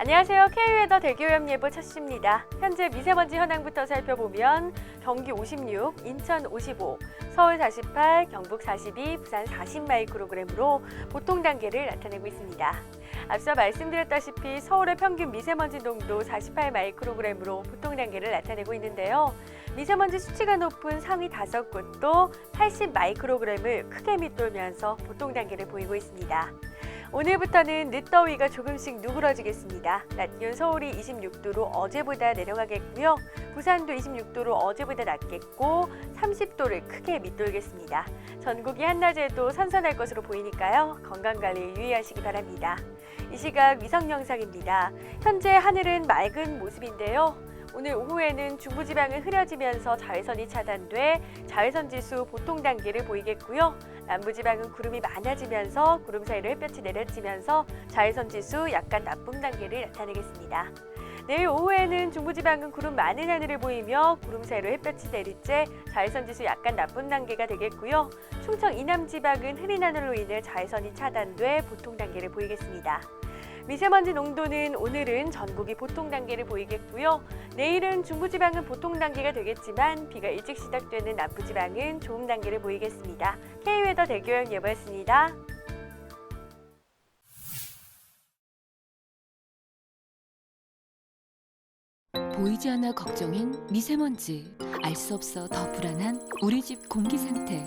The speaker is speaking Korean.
안녕하세요. K웨더 대기오염 예보 첫시입니다. 현재 미세먼지 현황부터 살펴보면 경기 56, 인천 55, 서울 48, 경북 42, 부산 40 마이크로그램으로 보통 단계를 나타내고 있습니다. 앞서 말씀드렸다시피 서울의 평균 미세먼지 농도 48 마이크로그램으로 보통 단계를 나타내고 있는데요. 미세먼지 수치가 높은 상위 다섯 곳도 80 마이크로그램을 크게 밑돌면서 보통 단계를 보이고 있습니다. 오늘부터는 늦더위가 조금씩 누그러지겠습니다. 낮 기온 서울이 26도로 어제보다 내려가겠고요. 부산도 26도로 어제보다 낮겠고 30도를 크게 밑돌겠습니다. 전국이 한낮에도 선선할 것으로 보이니까요. 건강관리에 유의하시기 바랍니다. 이 시각 위성 영상입니다. 현재 하늘은 맑은 모습인데요. 오늘 오후에는 중부지방은 흐려지면서 자외선이 차단돼 자외선 지수 보통 단계를 보이겠고요. 남부지방은 구름이 많아지면서 구름 사이로 햇볕이 내려지면서 자외선 지수 약간 나쁨 단계를 나타내겠습니다. 내일 오후에는 중부지방은 구름 많은 하늘을 보이며 구름 사이로 햇볕이 내리째 자외선 지수 약간 나쁨 단계가 되겠고요. 충청 이남지방은 흐린 하늘로 인해 자외선이 차단돼 보통 단계를 보이겠습니다. 미세먼지 농도는 오늘은 전국이 보통 단계를 보이겠고요. 내일은 중부지방은 보통 단계가 되겠지만 비가 일찍 시작되는 남부지방은 좋음 단계를 보이겠습니다. K웨더 대교형 예보였습니다. 보이지 않아 걱정인 미세먼지 알 수 없어 더 불안한 우리 집 공기 상태